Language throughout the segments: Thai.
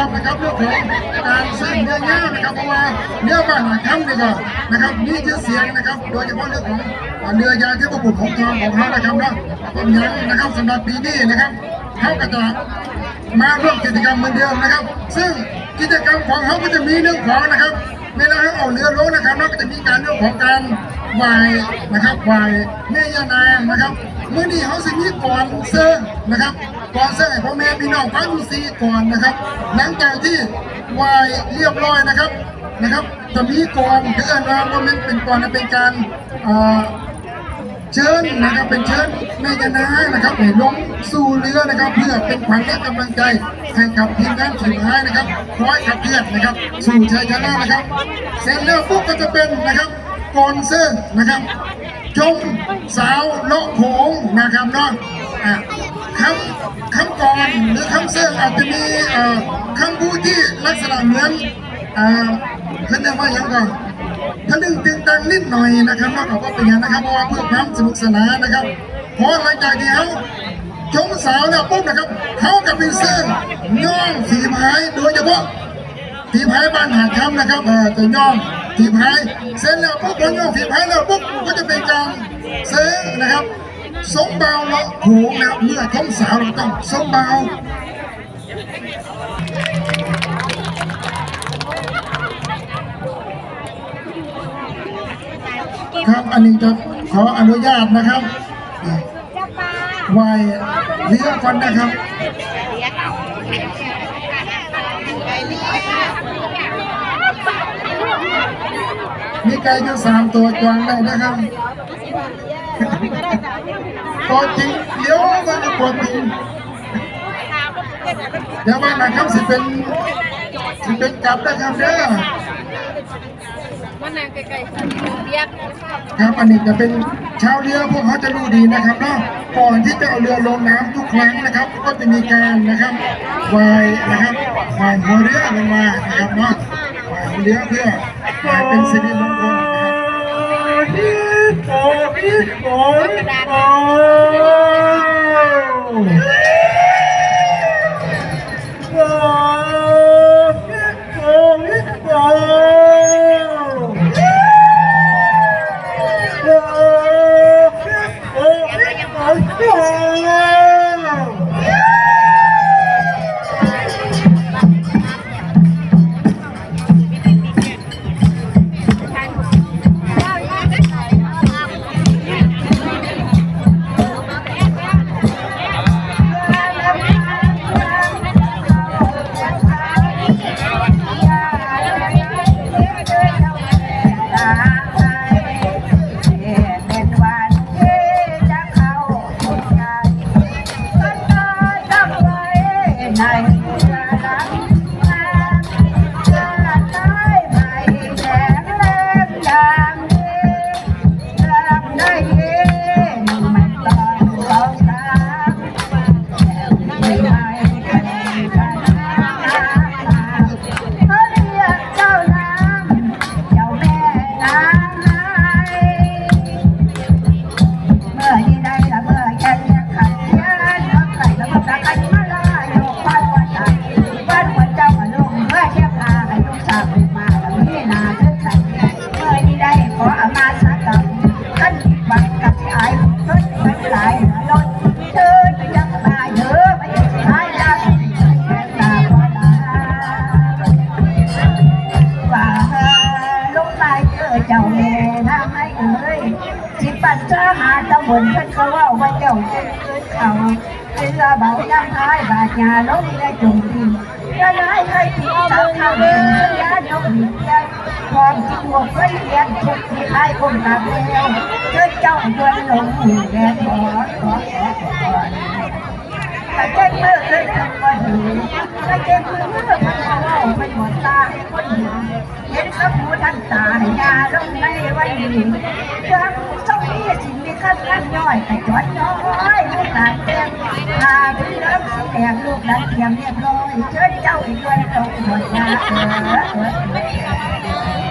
กันนะครับเรื่องของการซื้อเนื้อย่างนะครับเพราะว่าเนื้อบาหาค่ำนี่ก็นะครับมีชื่อเสียงนะครับ โดยเฉพาะเรื่องของเนื้อยางที่ประบุของทองของเขานะครับนะต้มยำนะครับสำหรับปีนี้นะครับเขาก็จะมาร่วมกิจกรรมเหมือนเดิมนะครับ ซึ่งกิจกรรมของเขาก็จะมีเรื่องของนะครับเวลาเขาเอาเรือลงนะครับเราก็จะมีการเรื่องของการ ไหวนะครับไหวแม่ยานางนะครับเมื่อนี้เขาสิมีก่อนเซิร์นะครับก่อนเซิร์ให้พ่อแม่พี่น้องฟังดูซีก่อนนะครับ หลังจากที่ไหวเรียบร้อยนะครับนะครับจะมีก่อนคืออันว่าว่ามันเป็นก่อนเป็นการเชิญนะครับเป็นเชิญแม่ยานานะครับให้ลงสู่เรือนะครับ เพื่อเป็นขวัญและกำลังใจให้กับทีมงานสุดท้ายนะครับคอยขับเคลื่อนนะครับ สู่ชัยชนะนะครับ เสร็จแล้วปุ๊บก็จะเป็นนะครับ กอนเซิร์นะครับชมสาวเลาะโขงนะครับเนาะคำคำกรหรือคำเซิร์อาจจะมีคำพูดที่ลักษณะเหมือนเขาเรียกว่าอย่างไรทะลึ่งตึงตังนิดหน่อยนะครับนอกจากว่าเป็นอย่างนะครับเพราะว่าเพื่อความสนุกสนานนะครับเพราะหลังจากที่เขาชมสาวเนี่ยปุ๊บนะครับเขากับเป็นเสื้อย่องฝีพายโดยเฉพาะฝีพายบ้านหาดคำนะครับเออจะย่อง ฝีพายเสร็จแล้วปุ๊บพอย่องฝีพายแล้วปุ๊บก็จะเป็นการเซิงนะครับสมเบาเลาะโขงนะครับเมื่อชมสาวเราต้องสมเบาครับอันนี้จะขออนุญาตนะครับไหวเรือก่อนนะครับ มีไก่อยู่สามตัวจองได้นะครับตัวจริงเดี๋ยวมันตัวจริงเดี๋ยวมานะครับสิเป็นสิเป็นกลับนะครับเด้อมันนางไกลๆเบียกครับอันนี้จะเป็นชาวเรือพวกเขาจะรู้ดีนะครับเนาะก่อนที่จะเอาเรือลงน้ำทุกครั้งนะครับ ก็จะมีการนะครับวายนะครับวายหัวเรือลงมานะครับเนาะวายหัวเรือเพื่อ วายเป็นสิริมงคลเหาตะบนเพิ่นก็ว่าว่าเจ้าเกินเกินเขาเรือเบาย่ำท้ายบาดยาลงได้จงดินจะได้เคยผิดสักคำหนึ่งยายกหินยาความจริงว่าเคยเรียนทุกที่ท้ายคนตาแล้วเชิญเจ้าชวนหลงหูแดดขอขอขอขอถ้าเจ็บมือขึ้นทำมาดูถ้าเจ็บมือมือมันก็เล่าไม่หมดตาให้คนเห็นเห็นกับหูทันตาให้ยาลงในไว้ดีเรื่อ ขั้นย่อยแต่จอดย้อยไม่ตานเตียงพาเพื่อนสีแดงลูกหลานเตรียมเรียบร้อยเชิญเจ้าอีกด้วยตกหมดยาเออเออ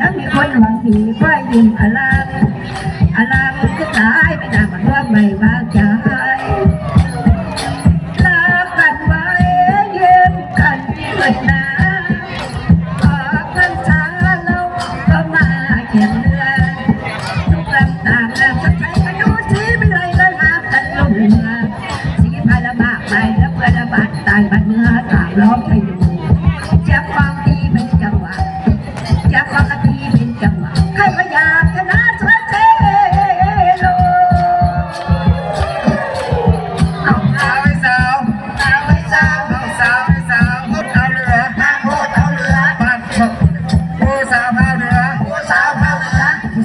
ยังมีคนหวังดีพ่อยยิ้มอลามอลามก็ตายไม่ตามว่าไม่วาใจลากันไว้เยี่ยมกันเหมือนนาขอพันชาเราก็มาเขียนเรือทุกลำตาลำสักใจก็ดูชีไม่ไรเลยมาพันลงเรือชีพายละมากไปแล้วเพื่อนละบาดตายบัดเนื้อสามร้องไห้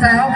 foul.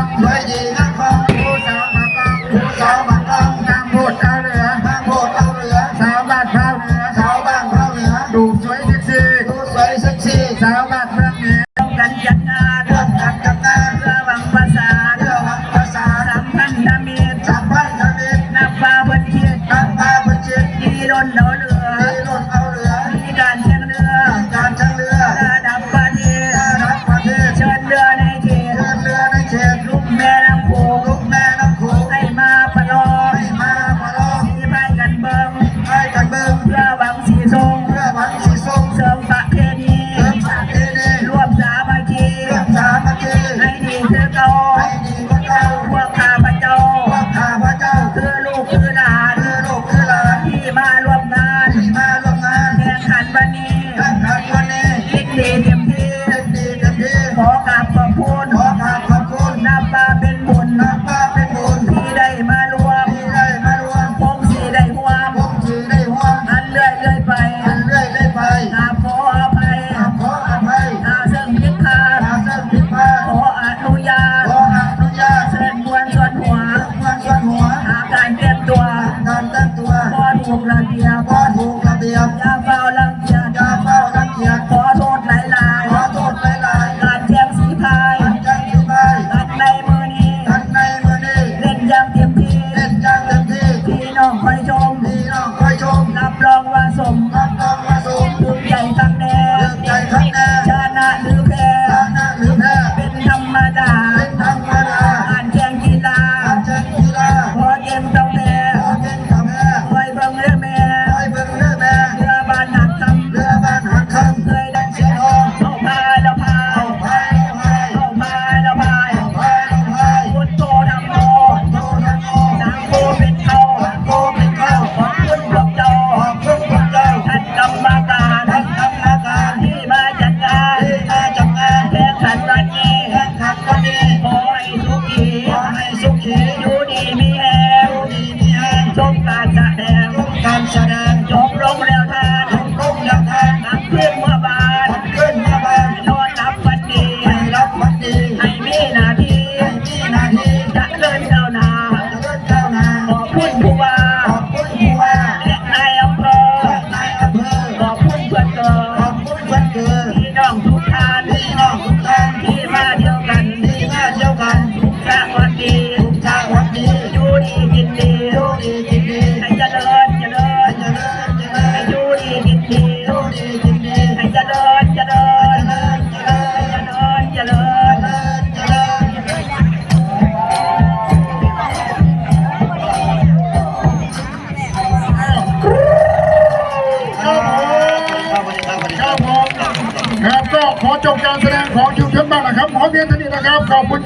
Bye,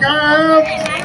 นะ